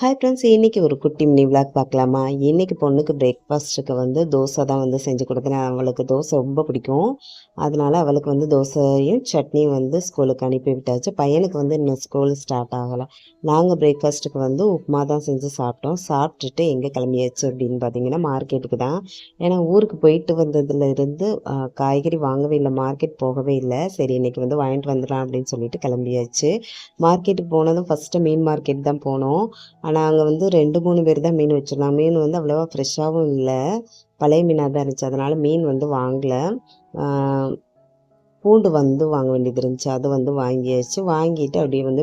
Hi friends இன்றைக்கி ஒரு குட்டி மினி விளாக் பார்க்கலாமா? இன்றைக்கி பொண்ணுக்கு பிரேக்ஃபாஸ்ட்டுக்கு வந்து தோசை தான் வந்து செஞ்சு கொடுக்குறேன். அவளுக்கு தோசை ரொம்ப பிடிக்கும். அதனால் அவளுக்கு வந்து தோசையும் சட்னியும் வந்து ஸ்கூலுக்கு அனுப்பி விட்டாச்சு. பையனுக்கு வந்து இன்னும் ஸ்கூல் ஸ்டார்ட் ஆகலை. நாங்கள் பிரேக்ஃபாஸ்ட்டுக்கு வந்து உப்புமா தான் செஞ்சு சாப்பிட்டோம். சாப்பிட்டுட்டு எங்கே கிளம்பியாச்சு அப்படின்னு பார்த்தீங்கன்னா மார்க்கெட்டுக்கு தான். ஏன்னா ஊருக்கு போயிட்டு வந்ததுல இருந்து காய்கறி வாங்கவே இல்லை. மார்க்கெட் போகவே இல்லை. சரி இன்றைக்கி வந்து வாங்கிட்டு வந்துடலாம் அப்படின்னு சொல்லிட்டு கிளம்பியாச்சு. மார்க்கெட்டுக்கு போனதும் ஃபஸ்ட்டு மீன் மார்க்கெட் தான் போனோம். ஆனால் அங்கே வந்து ரெண்டு மூணு பேர் தான் மீன் வச்சுருந்தாங்க. மீன் வந்து அவ்வளோவா ஃப்ரெஷ்ஷாகவும் இல்லை. பழைய மீனாக தான் இருந்துச்சு. அதனால் மீன் வந்து வாங்கலை. பூண்டு வந்து வாங்க வேண்டியது இருந்துச்சு. அது வந்து வாங்கியாச்சு. வாங்கிட்டு அப்படியே வந்து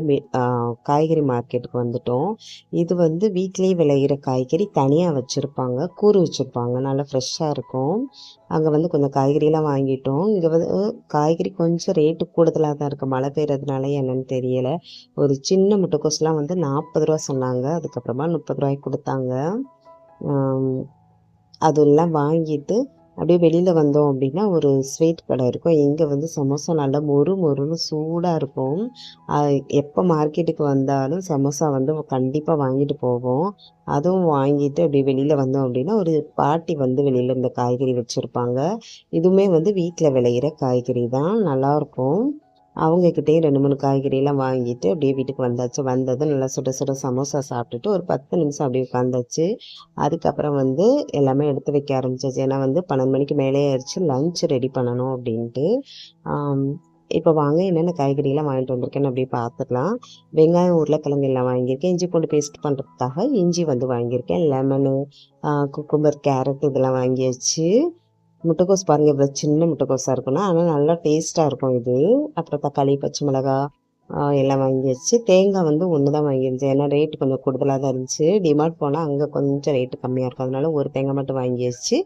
காய்கறி மார்க்கெட்டுக்கு வந்துட்டோம். இது வந்து வீட்டிலேயே விளையிற காய்கறி தனியாக வச்சுருப்பாங்க. கூறு வச்சுருப்பாங்க. நல்லா ஃப்ரெஷ்ஷாக இருக்கும். அங்கே வந்து கொஞ்சம் காய்கறிலாம் வாங்கிட்டோம். இங்கே வந்து காய்கறி கொஞ்சம் ரேட்டு கூடுதலாக தான் இருக்குது மழை பெய்யறதுனால என்னன்னு தெரியலை. ஒரு சின்ன முட்டைக்கோஸ்லாம் வந்து நாற்பது ரூபா சொன்னாங்க. அதுக்கப்புறமா முப்பது ரூபாய்க்கு கொடுத்தாங்க. அதெல்லாம் வாங்கிட்டு அப்படியே வெளியில் வந்தோம் அப்படின்னா ஒரு ஸ்வீட் கடை இருக்கும். இங்கே வந்து சமோசா நல்லா மொறு மொறுன்னு சூடாக இருக்கும். எப்போ மார்க்கெட்டுக்கு வந்தாலும் சமோசா வந்து கண்டிப்பாக வாங்கிட்டு போவோம். அதுவும் வாங்கிட்டு அப்படியே வெளியில் வந்தோம் அப்படின்னா ஒரு பாட்டி வந்து வெளியில் இந்த காய்கறி வச்சுருப்பாங்க. இதுவுமே வந்து வீட்டில் விளையிற காய்கறி தான். நல்லாயிருக்கும் அவங்கக்கிட்டேயும் ரெண்டு மூணு காய்கறியெல்லாம் வாங்கிட்டு அப்படியே வீட்டுக்கு வந்தாச்சு. வந்ததும் நல்லா சுட சுட சமோசா சாப்பிட்டுட்டு ஒரு பத்து நிமிஷம் அப்படியே உட்காந்தாச்சு அதுக்கப்புறம் வந்து எல்லாமே எடுத்து வைக்க ஆரம்பிச்சாச்சு. ஏன்னா வந்து பன்னெண்டு மணிக்கு மேலே ஆயிடுச்சு. லஞ்ச் ரெடி பண்ணணும் அப்படின்ட்டு. இப்போ வாங்க என்னென்ன காய்கறியெல்லாம் வாங்கிட்டு வந்திருக்கேன்னு அப்படியே பார்த்துக்கலாம். வெங்காயம் உருளைக்கிழங்கு எல்லாம் வாங்கியிருக்கேன். இஞ்சி பூண்டு பேஸ்ட் பண்ணுறதுக்காக இஞ்சி வந்து வாங்கியிருக்கேன். லெமனு குக்கும்பர் கேரட் இதெல்லாம் வாங்கியாச்சு. முட்டைக்கோஸ் பாருங்கள் இவ்வளோ சின்ன முட்டைக்கோஸாக இருக்கணும் ஆனால் நல்லா டேஸ்ட்டாக இருக்கும் இது. அப்புறம் தக்காளி பச்சை மிளகா எல்லாம் வாங்கி வச்சு தேங்காய் வந்து ஒன்று தான் வாங்கியிருந்துச்சு ஏன்னா ரேட்டு கொஞ்சம் கூடுதலாக தான் இருந்துச்சு. டிமார்ட் போனால் அங்கே கொஞ்சம் ரேட்டு கம்மியாக இருக்கும். அதனால ஒரு தேங்காய் மட்டும் வாங்கி வச்சு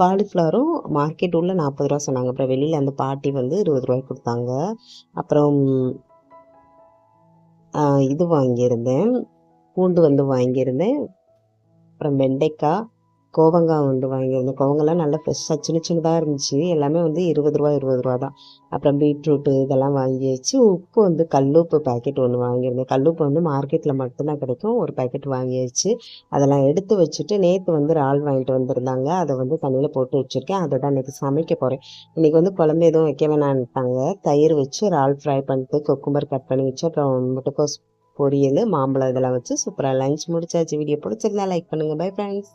காலிஃப்ளவரும் மார்க்கெட் உள்ள நாற்பது ரூபா சொன்னாங்க. அப்புறம் வெளியில் அந்த பாட்டி வந்து இருபது ரூபாய்க்கு கொடுத்தாங்க. அப்புறம் இது வாங்கியிருந்தேன் பூண்டு வந்து வாங்கியிருந்தேன் அப்புறம் வெண்டைக்காய் கோவங்காய் உண்டு வாங்கியிருந்தோம். கோவங்கெல்லாம் நல்லா ஃப்ரெஷ்ஷாக சின்ன சின்னதாக இருந்துச்சு. எல்லாமே வந்து இருபது ரூபா இருபது ரூபா தான். அப்புறம் பீட்ரூட்டு இதெல்லாம் வாங்கி வச்சு உப்பு வந்து கல்லுப்பு பேக்கெட் ஒன்று வாங்கியிருந்தேன் கல்லுப்பு வந்து மார்க்கெட்டில் மட்டும்தான் கிடைக்கும். ஒரு பேக்கெட் வாங்கி வச்சு அதெல்லாம் எடுத்து வச்சுட்டு நேற்று வந்து இறால் வாங்கிட்டு வந்திருந்தாங்க. அதை வந்து தண்ணியில் போட்டு வச்சுருக்கேன். அதை தான் இன்றைக்கி சமைக்க போகிறேன் இன்றைக்கி வந்து குழம்பு எதுவும் வைக்க வேணான்ட்டாங்க தயிர் வச்சு இறால் ஃப்ரை பண்ணிட்டு கொக்கும்பர் கட் பண்ணி வச்சு அப்புறம் முட்டைக்கோஸ் பொரியல் மாம்பழம் இதெல்லாம் வச்சு சூப்பராக லஞ்ச் முடிச்சாச்சு. வீடியோ பிடிச்சிருந்தா லைக் பண்ணுங்கள் பை ஃப்ரெண்ட்ஸ்